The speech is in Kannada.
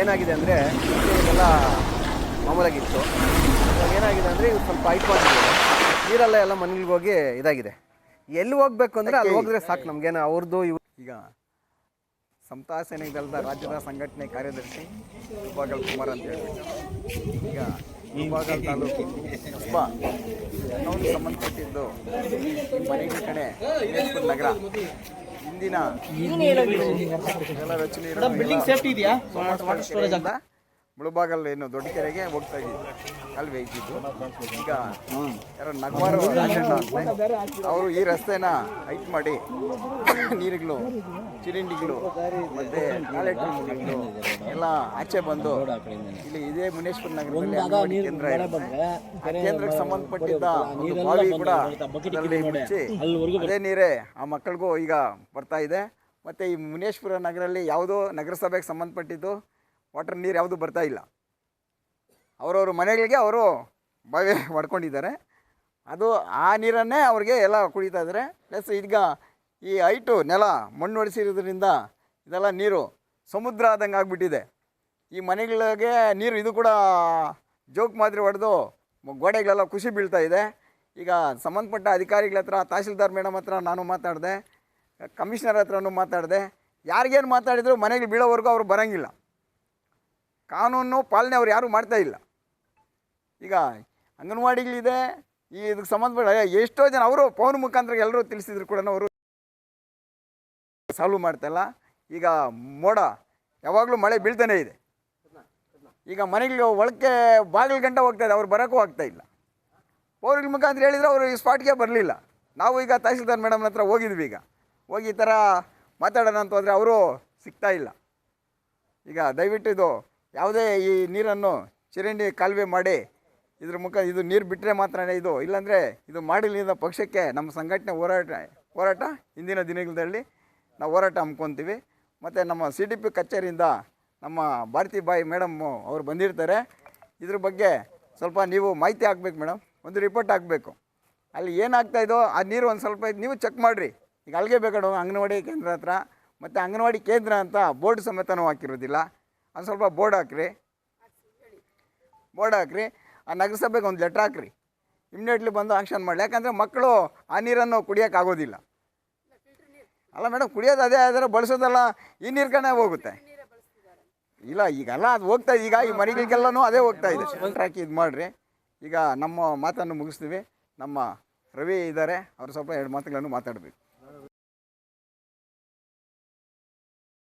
ಏನಾಗಿದೆ ಅಂದರೆ ಇದೆಲ್ಲ ಮಾಮೂಲಾಗಿತ್ತು. ಇವಾಗ ಏನಾಗಿದೆ ಅಂದರೆ ಇವು ಸ್ವಲ್ಪ ಐಟ್ಕೊಂಡಿದೆ ನೀರೆಲ್ಲ ಎಲ್ಲ ಮನೆಗಳಿಗೆ ಹೋಗಿ ಇದಾಗಿದೆ. ಎಲ್ಲಿ ಹೋಗ್ಬೇಕು ಅಂದರೆ ಅಲ್ಲಿ ಹೋಗಿದ್ರೆ ಸಾಕು ನಮಗೇನು ಅವ್ರದ್ದು ಇವ್ ಈಗ ಸಮತಾ ಸೈನಿಕ ರಾಜ್ಯದ ಸಂಘಟನೆ ಕಾರ್ಯದರ್ಶಿ ಬಾಗಲ್ ಕುಮಾರ್ ಅಂತ ಹೇಳ್ಬಿಟ್ಟು. ಈಗ ವಿಭಾಗಲ್ ತಾಲೂಕು ಕಸ್ಬಾ. ಅನ್ನೋದು ಸಂಬಂಧಪಟ್ಟಿದ್ದು ಈ ಮನೆಗಳ ಕಡೆ ನಗರ. ಇಂದಿನ ಎಲ್ಲ ರಚನೆ ಬಿಲ್ಡಿಂಗ್ ಸೇಫ್ಟಿ ಇದೆಯಾ? ಕೆರೆಯಿಂದ ಮುಳುಬಾಗಲ್ ಏನು ದೊಡ್ಡ ಕೆರೆಗೆ ಹೋಗ್ತಾ ಇದ್ದೀವಿ. ಅಲ್ಲಿ ವೇಯ್ತಿದ್ದು ಈಗ ಯಾರೋ ನಗವಾರು ಅವರು ಈ ರಸ್ತೆನ ಹೈಟ್ ಮಾಡಿ ನೀರುಗಳು ಚಿರಿಂಡಿಗಳು ಮತ್ತೆ ಎಲ್ಲ ಆಚೆ ಬಂದು ಇಲ್ಲಿ ಇದೇ ಮುನೇಶ್ವರ ನಗರದಲ್ಲಿ ಅಂಗನವಾಡಿ ಕೇಂದ್ರ. ಆ ಕೇಂದ್ರಕ್ಕೆ ಸಂಬಂಧಪಟ್ಟಿದ್ದ ಒಂದು ಬಾವಿ ಕೂಡ ಅದರಲ್ಲಿ ಮುಚ್ಚಿ ಅದೇ ನೀರೇ ಆ ಮಕ್ಕಳಿಗೂ ಈಗ ಬರ್ತಾ ಇದೆ. ಮತ್ತೆ ಈ ಮುನೇಶ್ವರ ನಗರಲ್ಲಿ ಯಾವುದೋ ನಗರಸಭೆಗೆ ಸಂಬಂಧಪಟ್ಟಿದ್ದು ವಾಟರ್ ನೀರು ಯಾವುದು ಬರ್ತಾ ಇಲ್ಲ. ಅವರವ್ರ ಮನೆಗಳಿಗೆ ಅವರು ಬಾವಿ ಮಾಡ್ಕೊಂಡಿದ್ದಾರೆ. ಅದು ಆ ನೀರನ್ನೇ ಅವ್ರಿಗೆ ಎಲ್ಲ ಕುಡಿತಾ ಇದ್ದಾರೆ. ಪ್ಲಸ್ ಈಗ ಈ ಹೈಟು ನೆಲ ಮಣ್ಣು ಒಡಿಸಿರೋದ್ರಿಂದ ಇದೆಲ್ಲ ನೀರು ಸಮುದ್ರ ಆದಂಗೆ ಆಗಿಬಿಟ್ಟಿದೆ. ಈ ಮನೆಗಳಿಗೆ ನೀರು ಇದು ಕೂಡ ಜೋಕ್ ಮಾದರಿ ಹೊಡೆದು ಗೋಡೆಗಳೆಲ್ಲ ಖುಷಿ ಬೀಳ್ತಾ ಇದೆ. ಈಗ ಸಂಬಂಧಪಟ್ಟ ಅಧಿಕಾರಿಗಳ ಹತ್ರ ತಹಸೀಲ್ದಾರ್ ಮೇಡಮ್ ಹತ್ರ ನಾನು ಮಾತಾಡಿದೆ, ಕಮಿಷನರ್ ಹತ್ರನೂ ಮಾತಾಡಿದೆ. ಯಾರಿಗೇನು ಮಾತಾಡಿದ್ರು ಮನೆಗೆ ಬೀಳೋವರೆಗೂ ಅವರು ಬರೋಂಗಿಲ್ಲ. ಕಾನೂನು ಪಾಲನೆ ಅವ್ರು ಯಾರೂ ಮಾಡ್ತಾ ಇಲ್ಲ. ಈಗ ಅಂಗನವಾಡಿಗಳಿದೆ, ಈ ಇದಕ್ಕೆ ಸಂಬಂಧಪಟ್ಟ ಎಷ್ಟೋ ಜನ ಅವರು ಪವನ್ ಮುಖಾಂತರ ಎಲ್ಲರೂ ತಿಳಿಸಿದ್ರು ಕೂಡ ಅವರು ಸಾಲ್ವ್ ಮಾಡ್ತಾಯಿಲ್ಲ ಈಗ ಮೋಡ, ಯಾವಾಗಲೂ ಮಳೆ ಬೀಳ್ತಾನೇ ಇದೆ. ಈಗ ಮನೆಗಳಿಗೆ ಒಳಕ್ಕೆ ಬಾಗಿಲು ಗಂಟ ಹೋಗ್ತಾ ಇದೆ, ಅವ್ರು ಬರೋಕ್ಕೂ ಆಗ್ತಾ ಇಲ್ಲ. ಪವನ್ ಮುಖಾಂತರ ಹೇಳಿದ್ರೆ ಅವರು ಈ ಸ್ಪಾಟ್ಗೆ ಬರಲಿಲ್ಲ. ನಾವು ಈಗ ತಹಸೀಲ್ದಾರ್ ಮೇಡಮ್ನ ಹತ್ರ ಹೋಗಿದ್ವಿ ಈಗ. ಹೋಗಿ ಈ ಥರ ಮಾತಾಡೋಣ ಅಂತ ಹೋದರೆ ಅವರು ಸಿಗ್ತಾ ಇಲ್ಲ. ಈಗ ದಯವಿಟ್ಟು ಇದು ಯಾವುದೇ ಈ ನೀರನ್ನು ಚರಂಡಿ ಕಾಲುವೆ ಮಾಡಿ ಇದ್ರ ಮುಖ ಇದು ನೀರು ಬಿಟ್ಟರೆ ಮಾತ್ರನೇ ಇದು. ಇಲ್ಲಾಂದರೆ ಇದು ಮಾಡಿಲ್ಲದ ಪಕ್ಷಕ್ಕೆ ನಮ್ಮ ಸಂಘಟನೆ ಹೋರಾಟ ಹೋರಾಟ ಇಂದಿನ ದಿನಗಳಲ್ಲಿ ನಾವು ಹೋರಾಟ ಹಮ್ಕೊತೀವಿ ಮತ್ತು ನಮ್ಮ ಸಿ ಡಿ ಪಿ ಕಚೇರಿಯಿಂದ ನಮ್ಮ ಭಾರತಿ ಬಾಯಿ ಮೇಡಮ್ಮು ಅವ್ರು ಬಂದಿರ್ತಾರೆ. ಇದ್ರ ಬಗ್ಗೆ ಸ್ವಲ್ಪ ನೀವು ಮಾಹಿತಿ ಹಾಕ್ಬೇಕು ಮೇಡಮ್, ಒಂದು ರಿಪೋರ್ಟ್ ಹಾಕಬೇಕು. ಅಲ್ಲಿ ಏನಾಗ್ತಾಯಿದೋ ಆ ನೀರು ಒಂದು ಸ್ವಲ್ಪ ನೀವು ಚೆಕ್ ಮಾಡಿರಿ. ಈಗ ಅಲ್ಲಿಗೆ ಬೇಕಾಡೋ ಅಂಗನವಾಡಿ ಕೇಂದ್ರ ಹತ್ರ, ಮತ್ತು ಅಂಗನವಾಡಿ ಕೇಂದ್ರ ಅಂತ ಬೋರ್ಡ್ ಸಮೇತನೂ ಹಾಕಿರೋದಿಲ್ಲ. ಒಂದು ಸ್ವಲ್ಪ ಬೋರ್ಡ್ ಹಾಕ್ರಿ. ಬೋರ್ಡ್ ಹಾಕ್ರಿ. ಆ ನಗರಸಭೆಗೆ ಒಂದು ಲೆಟ್ರ್ ಹಾಕ್ರಿ. ಇಮ್ಮಿಡಿಯೇಟ್ಲಿ ಬಂದು ಆಕ್ಷನ್ ಮಾಡಲಿ. ಯಾಕಂದರೆ ಮಕ್ಕಳು ಆ ನೀರನ್ನು ಕುಡಿಯೋಕ್ಕಾಗೋದಿಲ್ಲ ಅಲ್ಲ ಮೇಡಮ್ ಕುಡಿಯೋದು ಅದೇ ಆದರೆ ಬಳಸೋದಲ್ಲ, ಈ ನೀರು ಕಣೆ ಹೋಗುತ್ತೆ. ಇಲ್ಲ, ಈಗೆಲ್ಲ ಅದು ಹೋಗ್ತಾ ಈಗ ಈ ಮನೆಗಳಿಗೆಲ್ಲನೂ ಅದೇ ಹೋಗ್ತಾ ಇದೆ. ಹಾಕಿ ಇದು ಮಾಡಿರಿ. ಈಗ ನಮ್ಮ ಮಾತನ್ನು ಮುಗಿಸ್ತೀವಿ. ನಮ್ಮ ರವಿ ಇದ್ದಾರೆ ಅವರು ಸ್ವಲ್ಪ ಎರಡು ಮಾತುಗಳನ್ನು ಮಾತಾಡಬೇಕು.